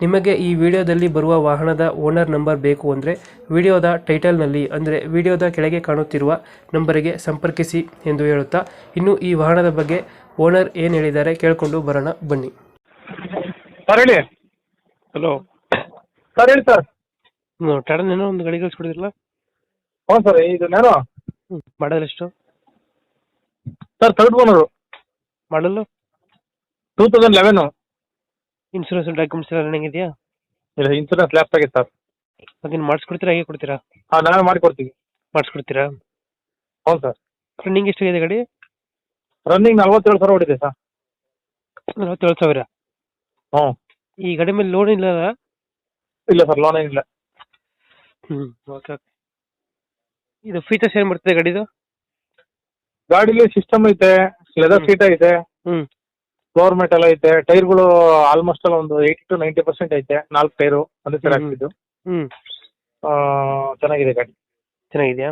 ನಿಮಗೆ ಈ ವಿಡಿಯೋದಲ್ಲಿ ಬರುವ ವಾಹನದ ಓನರ್ ನಂಬರ್ ಬೇಕು ಅಂದರೆ ವಿಡಿಯೋದ ಟೈಟಲ್ನಲ್ಲಿ ಅಂದರೆ ವಿಡಿಯೋದ ಕೆಳಗೆ ಕಾಣುತ್ತಿರುವ ನಂಬರಿಗೆ ಸಂಪರ್ಕಿಸಿ ಎಂದು ಹೇಳುತ್ತಾ ಇನ್ನು ಈ ವಾಹನದ ಬಗ್ಗೆ ಓನರ್ ಏನು ಹೇಳಿದ್ದಾರೆ ಕೇಳಿಕೊಂಡು ಬರೋಣ ಬನ್ನಿ. ಸರ್ ಹೇಳಿ. ಹಲೋ. ಸರ್ ಹೇಳಿ ಸರ್. ಟಾಟಾ ಏನೋ ಒಂದು ಗಾಡಿ ಕಳಿಸ್ಕೊಡಿದ್ರಲ್ಲ? ಹ್ಞೂ ಸರ್ ಇದು ನಾನು. ಮಾಡಲ್ ಎಷ್ಟು? Sir third owner. Model two thousand eleven. Insurance documents ಎಲ್ಲ ರನ್ನಿಂಗ್ ಇದೆಯಾ? ಇಲ್ಲ ಇನ್ಸೂರೆನ್ಸ್ ಲ್ಯಾಪ್ಸ್ ಆಗಿದೆ ಸರ್ ಅದನ್ನು ಮಾಡಿಸ್ಕೊಡ್ತೀರಾ ಹೇಗೆ ಕೊಡ್ತೀರಾ? ಹಾಂ ನಾವೇ ಮಾಡಿಕೊಡ್ತೀವಿ. ಮಾಡಿಸ್ಕೊಡ್ತೀರಾ? ಹೌದು ಸರ್ ರನ್ನಿಂಗ್ ಎಷ್ಟಾಗಿದೆ ಗಾಡಿ? ರನ್ನಿಂಗ್ ನಲ್ವತ್ತೇಳು ಸಾವಿರ ಹೊಡಿದೆ ಸರ್ ನಲ್ವತ್ತೇಳು ಸಾವಿರ? ಹ್ಞೂ ಈ ಗಾಡಿ ಮೇಲೆ ಲೋನ್ ಇಲ್ಲ ಇಲ್ಲ ಸರ್ ಲೋನ್ ಏನಿಲ್ಲ. ಹ್ಞೂ ಓಕೆ ಓಕೆ ಇದು ಫೀಚರ್ಸ್ ಏನು ಬರ್ತದೆ ಗಾಡಿದು? ಗಾಡಿಲಿ ಸಿಸ್ಟಮ್ ಐತೆ ಲೆದರ್. ಸೀಟ್ ಐತೆ. ಹ್ಞೂ ಫ್ಲೋರ್ ಎಲ್ಲ ಐತೆ ಟೈರ್ಗಳು ಆಲ್ಮೋಸ್ಟ್ ಎಲ್ಲ ಒಂದು ಏಯ್ಟಿ ಟು ನೈಂಟಿ ಪರ್ಸೆಂಟ್ ಐತೆ ನಾಲ್ಕು ಟೈರು ಒಂದೇ ಸರಿ. ಹಾಕ್ತಿದ್ದು ಚೆನ್ನಾಗಿದೆ ಗಾಡಿ. ಚೆನ್ನಾಗಿದೆಯಾ?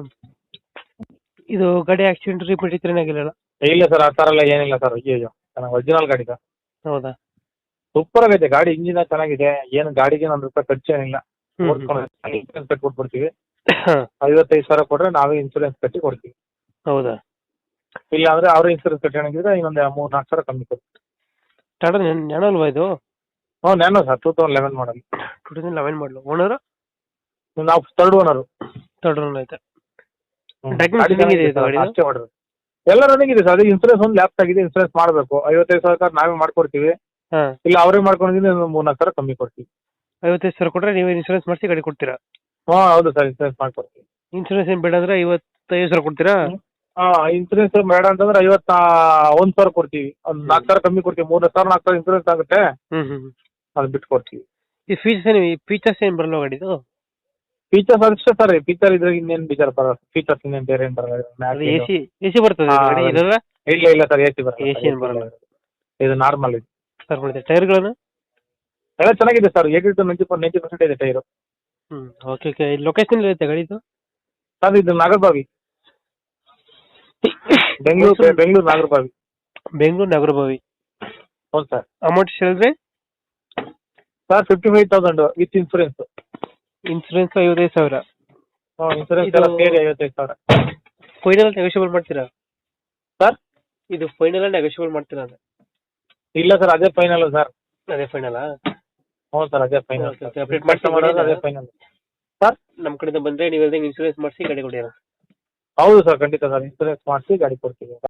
ಇದು ಗಾಡಿ ಆಕ್ಸಿಡೆಂಟ್ ರಿಪೀಟ್ ಇತ್ತು ಏನಾಗಿಲ್ಲ ಇಲ್ಲ ಸರ್ ಆ ಥರ ಎಲ್ಲ ಏನಿಲ್ಲ ಸರ್ ಅಯ್ಯೋ ಚೆನ್ನಾಗಿ ಒರಿಜಿನಲ್ ಗಾಡಿ ಸರ್ ಹೌದಾ? ಸೂಪರ್ ಆಗೈತೆ ಗಾಡಿ ಇಂಜಿನ ಚೆನ್ನಾಗಿದೆ. ಏನು ಗಾಡಿಗೆ ಒಂದು ರೂಪಾಯಿ ಖರ್ಚು ಏನಿಲ್ಲ. ಹ್ಮ್, ಇನ್ಸೂರೆನ್ಸ್ ಕಟ್ಟಿ ಕೊಟ್ಬಿಡ್ತೀವಿ. ಐವತ್ತೈದು ಸಾವಿರ ಕೊಟ್ರೆ ನಾವೇ ಇನ್ಸೂರೆನ್ಸ್ ಕಟ್ಟಿ ಕೊಡ್ತೀವಿ. ಹೌದಾ? ಇಲ್ಲ ಅಂದ್ರೆ ಅವ್ರ ಇನ್ಸೂರೆನ್ಸ್ ಕಟ್ಟಿ ಇನ್ನೊಂದು ಮೂರ್ ನಾಲ್ಕು ಸಾವಿರ ಕಮ್ಮಿ ಕೊಡ್ತೀವಿ. ಟಾಟಾ ನ್ಯಾನೋ ಅಲ್ವಾ ಇದು? ಹ್ಞೂ nano sir two thousand eleven model two thousand eleven model owner ನಾವು ತರ್ಡ್ ಓನರು ತರ್ಡ್ ಓನರ್ ಐತೆ. Documents running ಇದೆ? ಅಷ್ಟೇ ಎಲ್ಲ ರನ್ನಿಂಗ್ ಇದೆ ಸರ್ ಅದೇ ಇನ್ಸೂರೆನ್ಸ್ ಒಂದು ಲ್ಯಾಪ್ಸ್ ಆಗಿದೆ ಇನ್ಸೂರೆನ್ಸ್ ಮಾಡಬೇಕು. ಐವತ್ತೈದು ಸಾವಿರ ನಾವೇ ಮಾಡ್ಕೊಡ್ತೀವಿ. ಹಾಂ. ಇಲ್ಲ ಅವರೇ ಮಾಡ್ಕೊಂಡಿದ್ದೀನಿ ಒಂದು ಮೂರು ನಾಲ್ಕು ಸಾವಿರ ಕಮ್ಮಿ ಕೊಡ್ತೀವಿ. ಐವತ್ತೈದು ಸಾವಿರ ಕೊಟ್ಟರೆ ನೀವು ಇನ್ಸೂರೆನ್ಸ್ ಮಾಡಿಸಿ ಗಾಡಿ ಕೊಡ್ತೀರಾ? ಹ್ಞೂ ಹೌದು ಸರ್ ಇನ್ಸೂರೆನ್ಸ್ ಮಾಡ್ಕೊಡ್ತೀವಿ. ಇನ್ಸೂರೆನ್ಸ್ ಏನು ಬೇಡ ಅಂದ್ರೆ ಐವತ್ತೈದು ಸಾವಿರ ಕೊಡ್ತೀರಾ? ಹಾಂ ಇನ್ಸೂರೆನ್ಸ್ ಬೇಡ ಅಂತಂದ್ರೆ ಐವತ್ತ ಒಂದ್ ಸಾವಿರ ಕೊಡ್ತೀವಿ. ಒಂದು ನಾಲ್ಕು ಸಾವಿರ ಕಮ್ಮಿ ಕೊಡ್ತೀವಿ. ಮೂರ್ ಸಾವಿರ ನಾಲ್ಕು ಸಾವಿರ ಇನ್ಸೂರೆನ್ಸ್ ಆಗುತ್ತೆ. ಹ್ಮ್ ಹ್ಮ್ ಅದು ಬಿಟ್ಟು ಕೊಡ್ತೀವಿ ಈ ಫೀಚರ್ಸ್ ಏನು ಈ ಫೀಚರ್ಸ್ ಏನು ಬರಲ್ಲ ಗಾಡಿದು ಫೀಚರ್ಸ್ ಅಷ್ಟೇ ಸರ್. ಫೀಚರ್ ಇದ್ರೆ ಇನ್ನೇನ್ ಬೇಜಾರು ಬರಲ್ಲ ಫೀಚರ್ಸ್ ಇನ್ನೇನು ಬೇರೆ ಏನು ಬರಲ್ಲ. ಅದು ಎ ಸಿ ಎ ಸಿ ಬರ್ತದೆ ಹಾ, ಗಾಡಿ ಹೌದು. ಇದಲ್ಲ ಇಲ್ಲ ಇಲ್ಲ ಸರ್ ಎಸಿ ಬರಲ್ಲ. AC ಏನ್ ಬರಲ್ಲ. ಇದು ನಾರ್ಮಲ್ ಇದು. ಸರ್ ಟೈರ್ಗಳನ್ನು ಎಲ್ಲ ಚೆನ್ನಾಗಿದೆ sir. Eighty to ninety ninety percent ಇದೆ tyre hmm okay okay location ಇರುತ್ತೆ ಗಾಡಿದು ಸರ್ ಇದು ನಾಗರಬಾವಿ ಬೆಂಗಳೂರು ಬೆಂಗಳೂರು ನಾಗರಬಾವಿ. ಬೆಂಗಳೂರು ನಾಗರಬಾವಿ. ಹೌದು ಸರ್. ಅಮೌಂಟ್ ಹೇಳಿದ್ರೆ? Sir fifty five thousand with insurance insurance ಐವತ್ತೈದು ಸಾವಿರ. ಇನ್ಸೂರೆನ್ಸ್ ಇದು- ಎಲ್ಲ ಸೇರಿ ಐವತ್ತೈದು ಸಾವಿರ. ಫೈನಲ್ ನೆಗೋಷಿಯಬಲ್ ಮಾಡ್ತೀರಾ? ಸರ್? ಇದು ಫೈನಲ್ ನೆಗೋಷಿಯಬಲ್ ಮಾಡ್ತೀರಾ ಅಂದ್ರೆ ಇಲ್ಲ ಸರ್ ಅದೇ ಫೈನಲ್ ಸರ್. ಅದೇ ಫೈನಲ್ ಹ್ಞೂ ಸರ್ ಅದೇ ಫೈನಲ್ ಸರ್. ಅಪ್ಡೇಟ್ ಮಾಡ್ತಾ ಮಾಡೋದು ಅದೇ ಫೈನಲ್ ಸರ್? ನಮ್ಮ ಕಡೆಯಿಂದ ಬಂದ್ರೆ ನೀವು ಇನ್ಸೂರೆನ್ಸ್ ಮಾಡಿಸಿ ಗಾಡಿ ಕೊಡಿಯೋಣ ಹೌದು ಸರ್ ಖಂಡಿತ ಸರ್. ಇನ್ಸೂರೆನ್ಸ್ ಮಾಡಿಸಿ ಗಾಡಿ ಕೊಡ್ತೀವಿ.